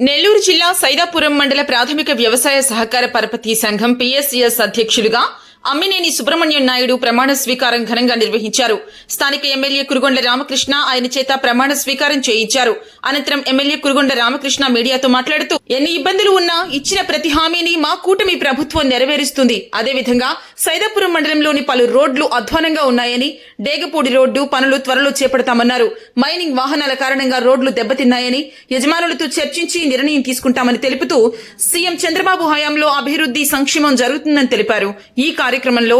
నెల్లూరు జిల్లా సైదాపురం మండల ప్రాథమిక వ్యవసాయ సహకార పరపతి సంఘం పిఎస్సిఎస్ అధ్యక్షులుగా అమ్మినేని సుబ్రహ్మణ్యం నాయుడు ప్రమాణ స్వీకారం ఘనంగా నిర్వహించారు. స్థానిక ఎమ్మెల్యే కురుగొండ రామకృష్ణ ఆయన చేత ప్రమాణ స్వీకారం చేయించారు. అనంతరం ఎమ్మెల్యే కురుగొండ రామకృష్ణ మీడియాతో మాట్లాడుతూ ఎన్ని ఇబ్బందులు ఉన్నా ఇచ్చిన ప్రతి హామీని మా కూటమి ప్రభుత్వం నెరవేరుస్తుంది. అదేవిధంగా సైదాపురం మండలంలోని పలు రోడ్లు అధ్వానంగా ఉన్నాయని డేగపూడి రోడ్డు పనులు త్వరలో చేపడతామన్నారు. మైనింగ్ వాహనాల కారణంగా రోడ్లు దెబ్బతిన్నాయని యజమానులతో చర్చించి నిర్ణయం తీసుకుంటామని తెలుపుతూ సీఎం చంద్రబాబు హయాంలో అభివృద్ధి సంక్షేమం జరుగుతుందని తెలిపారు. ఈ కార్యక్రమంలో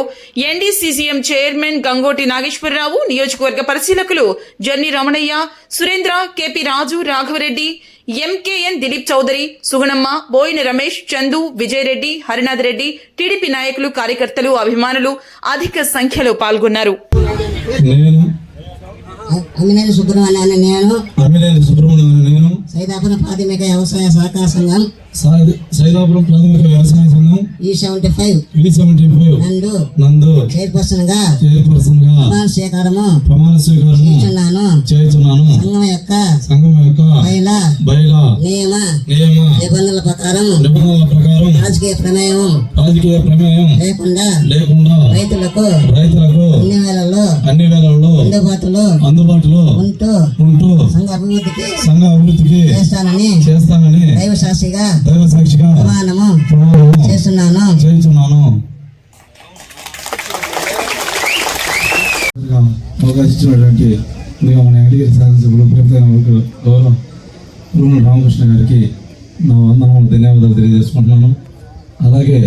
ఎన్డీసీసీఎం చైర్మన్ గంగోటి నాగేశ్వరరావు నియోజకవర్గ పరిశీలకులు జర్ని Ramanaiah Surendra KP Raju Raghavareddy MKN Dilip Chowdary Sugunamma Boina Ramesh Chandu Vijayareddy Harinath Reddy TDP నాయకులు కార్యకర్తలు అభిమానులు అధిక సంఖ్యలో పాల్గొన్నారు. నేను అమ్మినేని సుబ్రహ్మణ్యాన్ని నేను. అమ్మినేని సుబ్రహ్మణ్యం అనే నేను. సైదాపురం ప్రాథమిక వ్యవసాయ సహకార సంఘం. సాయి- సైదాపురం ప్రాథమిక వ్యవసాయ సంఘం. ఈ seventy five. V seventy five. నందు నందు చైర్పర్సన్గా చైర్పర్సన్గా ప్రమాణ స్వీకారము ప్రమాణ స్వీకారం చేస్తున్నాను. చేస్తున్నాను. సంఘం యొక్క సంఘం యొక్క మహిళ బయల నియమ నియమ నిబంధనల ప్రకారం నిబంధనల ప్రకారం రాజకీయ ప్రమేయం రాజకీయ ప్రమేయం లేకుండా లేకుండా రైతులకు రైతులకు అన్ని వేళల్లో అన్ని వేళల్లో అందుబాటులో అందుబాటులో ఉంటూ సంఘ అభివృద్ధికి సంఘ అభివృద్ధికి చేస్తానని చేస్తానని దైవ సాక్షిగా దైవ సాక్షిగా ప్రమాణము చేస్తున్నాను. చేస్తున్నాను. అవకాశం ఇచ్చినటువంటి మన వెంకటగిరి శాసనసభ్యులు ప్రియతమ గౌరవ పురుగు రామకృష్ణ గారికి నా వందనములు ధన్యవాదాలు తెలియజేసుకుంటున్నాను. అలాగే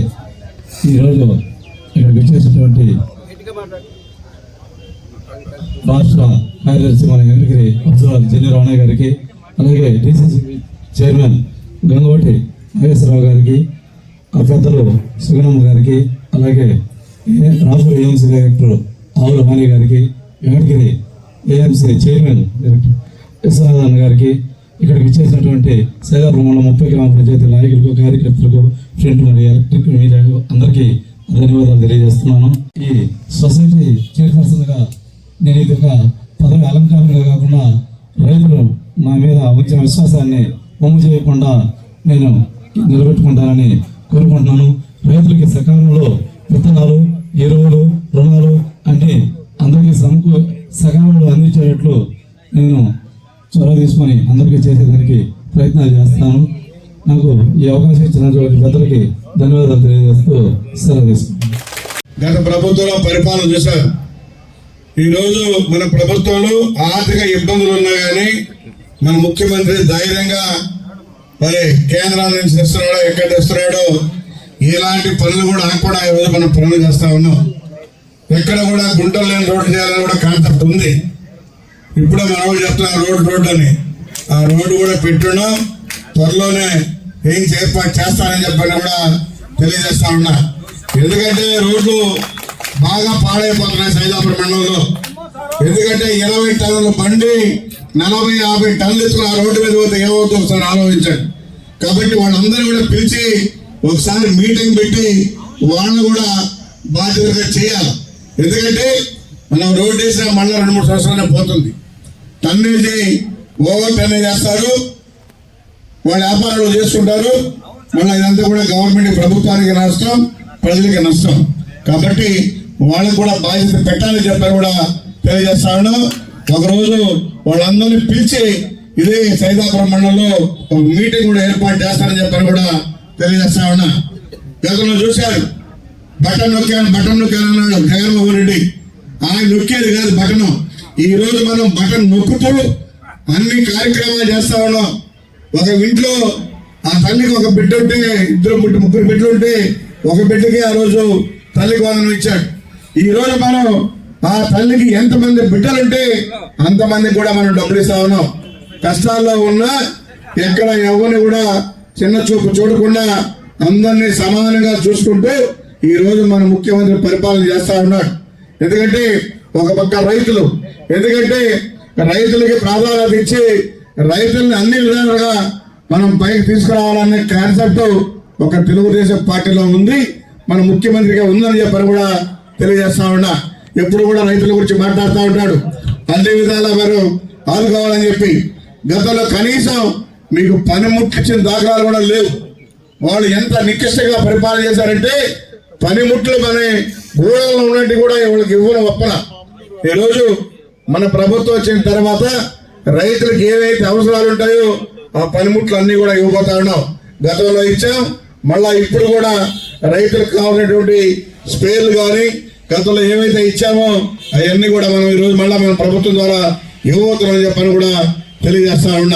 ఈరోజు ఇక్కడికి వచ్చేసినటువంటి రాష్ట్ర కార్యదర్శి మన వెంకటగిరి ఉత్సవాలు జెల్లి రామయ్య గారికి అలాగే డిసిసి చైర్మన్ గంగోటి నాగేశ్వరరావు గారికి ఆ పెద్దలు సుగనమ్మ గారికి అలాగే రాష్ట్ర ఏఎంసీ డైరెక్టర్ ఆవుల వాణి గారికి Venkatagiri AMC chairman director Viswanathan గారికి ఇక్కడికి ఇచ్చేసినటువంటి సైదాపురంలో ముప్పై గ్రామ పంచాయతీ నాయకులకు కార్యకర్తలకు ప్రింట్ మరియు ఎలక్ట్రిక్ మీడియా అందరికీ ధన్యవాదాలు తెలియజేస్తున్నాను. ఈ సొసైటీ చైర్పర్సన్గా నేను ఇది ఒక పదవి అలంకారంగా కాకుండా రైతులు నా మీద వచ్చిన విశ్వాసాన్ని పొమ్ము చేయకుండా నేను నిలబెట్టుకుంటానని కోరుకుంటున్నాను. రైతులకి సకాలంలో విత్తనాలు ఎరువులు రుణాలు అన్ని అందరికీ సమకు సకాలంలో అందించేటట్లు నేను చొరవ తీసుకొని అందరికీ చేసేదానికి ప్రయత్నాలు చేస్తాను నాకు ఈ అవకాశం ఇచ్చినటువంటి పెద్దలకి ధన్యవాదాలు తెలియజేస్తూ సెలవు తీసుకుంటాను గత ప్రభుత్వంలో పరిపాలన చేశారు. ఈరోజు మన ప్రభుత్వంలో ఆర్థిక ఇబ్బందులు ఉన్నా కానీ మన ముఖ్యమంత్రి ధైర్యంగా మరి కేంద్రాల నుంచి తెస్తున్నాడో ఎక్కడ తెస్తున్నాడో ఇలాంటి పనులు కూడా కూడా ఈరోజు మనం పనులు చేస్తా ఉన్నాం. ఎక్కడ కూడా గుంటలు లేని రోడ్డు చేయాలని కూడా కాన్సెప్ట్ ఉంది. ఇప్పుడే మన వాళ్ళు చెప్తున్నాం రోడ్డు రోడ్డు అని. ఆ రోడ్డు కూడా పెట్టున్నాం. త్వరలోనే ఏం ఏర్పాటు చేస్తానని చెప్పని కూడా తెలియజేస్తా ఉన్నా. ఎందుకంటే రోడ్లు బాగా పాడైపోతున్నాయి సైదాపురం మండలంలో. ఎందుకంటే ఇరవై టన్నుల బండి నలభై యాభై టన్నులు ఎత్తుకుని ఆ రోడ్డు మీద పోతే ఏమవుతుందో ఒకసారి ఆలోచించండి. కాబట్టి వాళ్ళందరూ కూడా పిలిచి ఒకసారి మీటింగ్ పెట్టి వాళ్ళని కూడా బాధ్యతగా చేయాలి. ఎందుకంటే మనం రోడ్డు వేసిన మళ్ళీ రెండు మూడు సంవత్సరాలే పోతుంది. టన్నేజీ ఓవర్ టన్నేజ్ చేస్తారు. వాళ్ళ వ్యాపారాలు చేసుకుంటారు మళ్ళీ ఇదంతా కూడా గవర్నమెంట్ ప్రభుత్వానికి నష్టం ప్రజలకి నష్టం. కాబట్టి వాళ్ళకు కూడా బాధ్యత పెట్టాలని చెప్పారు కూడా తెలియజేస్తాను. ఒకరోజు వాళ్ళందరినీ పిలిచి ఇదే సైదాపురం మండలంలో ఒక మీటింగ్ కూడా ఏర్పాటు చేస్తారని చెప్పారు కూడా తెలియజేస్తా ఉన్నా. గతంలో చూశారు. బటన్ నొక్కాను బటన్ నొక్కాను అన్నాడు జగన్మోహన్ రెడ్డి. ఆయన నొక్కేది కాదు బటన్. ఈ రోజు మనం బటన్ నొక్కుతూ అన్ని కార్యక్రమాలు చేస్తా ఉన్నాం. ఒక ఇంట్లో ఆ తల్లికి ఒక బిడ్డ ఉంటే ఇద్దరు ముగ్గురు ముగ్గురు బిడ్డలు ఉంటే ఒక బిడ్డకి ఆ రోజు తల్లికి వందనం ఇచ్చాడు. ఈ రోజు మనం ఆ తల్లికి ఎంతమంది బిడ్డలుంటే అంతమంది కూడా మనం డబ్బులు ఇస్తా ఉన్నాం. కష్టాల్లో ఉన్నా ఎక్కడ ఎవరిని కూడా చిన్న చూపు చూడకుండా అందరినీ సమానంగా చూసుకుంటూ ఈ రోజు మన ముఖ్యమంత్రి పరిపాలన చేస్తా ఉన్నాడు. ఎందుకంటే ఒక పక్క రైతులు ఎందుకంటే రైతులకి ప్రాధాన్యత ఇచ్చి రైతుల్ని అన్ని విధాలుగా మనం పైకి తీసుకురావాలనే కాన్సెప్ట్ ఒక తెలుగుదేశం పార్టీలో ఉంది. మన ముఖ్యమంత్రిగా ఉందని చెప్పని కూడా తెలియజేస్తా ఉన్నా. ఎప్పుడు కూడా రైతుల గురించి మాట్లాడుతూ ఉంటాడు. అన్ని విధాలా వారు ఆదుకోవాలని చెప్పి గతంలో కనీసం మీకు పనిముట్లు ఇచ్చిన దాఖలాలు కూడా లేవు. వాళ్ళు ఎంత నికృష్టంగా పరిపాలన చేశారంటే పనిముట్లు మన గూడలో ఉన్నట్టు కూడా వాళ్ళకి ఇవ్వడం ఒప్పన. ఈరోజు మన ప్రభుత్వం వచ్చిన తర్వాత రైతులకు ఏవైతే అవసరాలు ఉంటాయో ఆ పనిముట్లు అన్నీ కూడా ఇవ్వబోతా ఉన్నాం. గతంలో ఇచ్చాం మళ్ళా ఇప్పుడు కూడా రైతులకు కావాల్సినటువంటి స్పేర్లు కానీ గతంలో ఏమైతే ఇచ్చామో అవన్నీ కూడా మనం ఈరోజు మళ్ళీ మన ప్రభుత్వం ద్వారా ఇవ్వబోతున్నామని చెప్పని కూడా తెలియజేస్తా ఉన్నాం.